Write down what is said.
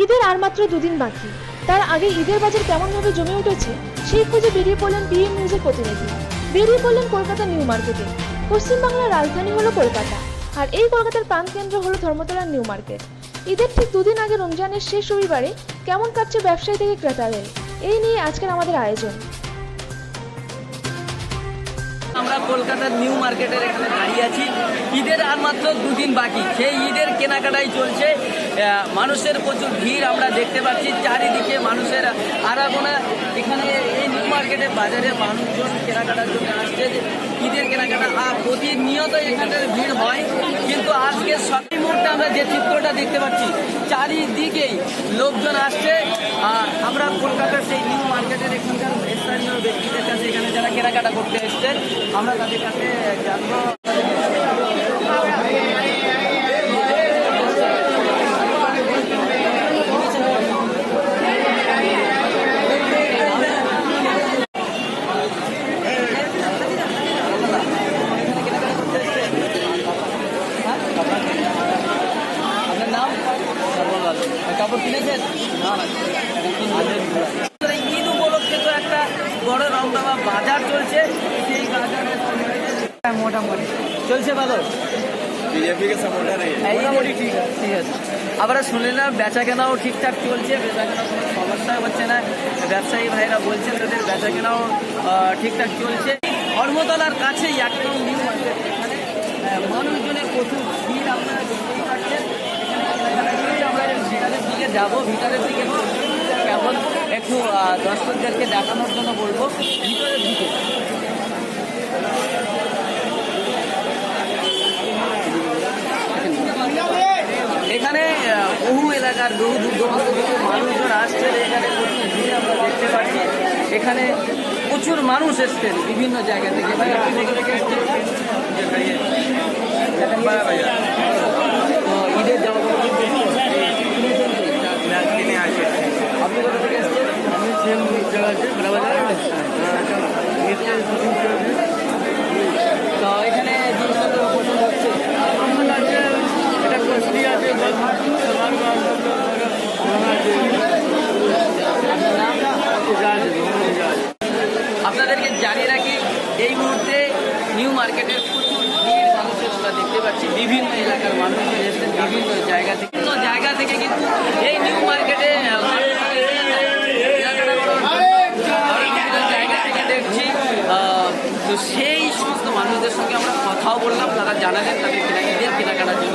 ঈদের আর মাত্র দুদিন বাকি। তার আগে ঈদের বাজার কেমনভাবে জমে উঠেছে, সেই খুঁজে বেরিয়ে পড়লেন বিএম নিউজের প্রতিনিধি। বেরিয়ে পড়লেন কলকাতা নিউ মার্কেটে। পশ্চিমবাংলার রাজধানী হলো কলকাতা, আর এই কলকাতার প্রাণকেন্দ্র হলো ধর্মতলার নিউ মার্কেট। ঈদের ঠিক দুদিন আগে রমজানের শেষ রবিবারে কেমন কাটছে ব্যবসায়ী থেকে ক্রেতাদের? এই নিয়ে আজকের আমাদের আয়োজন। আমরা কলকাতার নিউ মার্কেটের এখানে দাঁড়িয়ে আছি। ঈদের আর মাত্র দুদিন বাকি। সেই ঈদের কেনাকাটাই চলছে। মানুষের প্রচুর ভিড় আমরা দেখতে পাচ্ছি। চারিদিকে মানুষের আনাগোনা এখানে এই নিউ মার্কেটের বাজারে মানুষজন কেনাকাটার জন্য আসছে। ঈদের কেনাকাটা আর প্রতিনিয়ত এখানের ভিড় হয়। কিন্তু আজকে সবই মুহূর্তে আমরা যে চিত্রটা দেখতে পাচ্ছি, চারিদিকেই লোকজন আসছে। আর আমরা কলকাতার সেই নিউ মার্কেটের এখানকার স্থানীয় ব্যক্তিদের কাছে এখানে যারা কেনাকাটা করতে এসছেন আমরা তাদের কাছে জানব আপনার নাম? কাপড় কিনেছেন? না না ঈদ উপলক্ষে তো একটা বড় রংদাবা বাজার চলছে। মোটামুটি। চলছে বাজার বিজেপিকে সাপোর্ট মোটামুটি ঠিক আছে ঠিক আছে। আবার শুনলাম বেচা কেনাও ঠিকঠাক চলছে বেচা কোনো সমস্যা হচ্ছে না। ব্যবসায়ী ভাইরা বলছেন তাদের বেচা কেনাও ঠিকঠাক চলছে। ধর্মতলার কাছে এক মানুষজনের প্রচুর ভিড় আপনারা দেখতেই পাচ্ছেন। আমরা ভিতরের দিকে যাব ভিতরের দিকে একটু দর্শকদেরকে দেখানোর জন্য বলব। ভিতরের দিকে। এখানে বহু এলাকার বহু দূর দূরান্ত থেকে মানুষজন আসছেন। এখানে প্রচুর ভিড় আমরা দেখতে পাচ্ছি। এখানে প্রচুর মানুষ এসছেন বিভিন্ন জায়গা থেকে। সেম জায়গা আছে বরাবর তো এখানে জিনিসপত্র পছন্দ হচ্ছে এটা কস্টলি আছে সালমান আপনার নাম আপনাদেরকে জানিয়ে রাখি এই মুহূর্তে নিউ মার্কেটের প্রচুর ভিড় মানুষের আমরা দেখতে পাচ্ছি বিভিন্ন এলাকার মানুষ এসেছেন বিভিন্ন জায়গা থেকে বিভিন্ন জায়গা থেকে কিন্তু এই নিউ মার্কেটে আহ, মানুষ কেনাকাটা করার জন্য আমরা বিভিন্ন জায়গা থেকে দেখছি আহ, তো সেই সমস্ত মানুষদের সঙ্গে আমরা কথাও বললাম, তারা জানালেন তাদের কেনা ঈদের কেনাকাটার জন্য।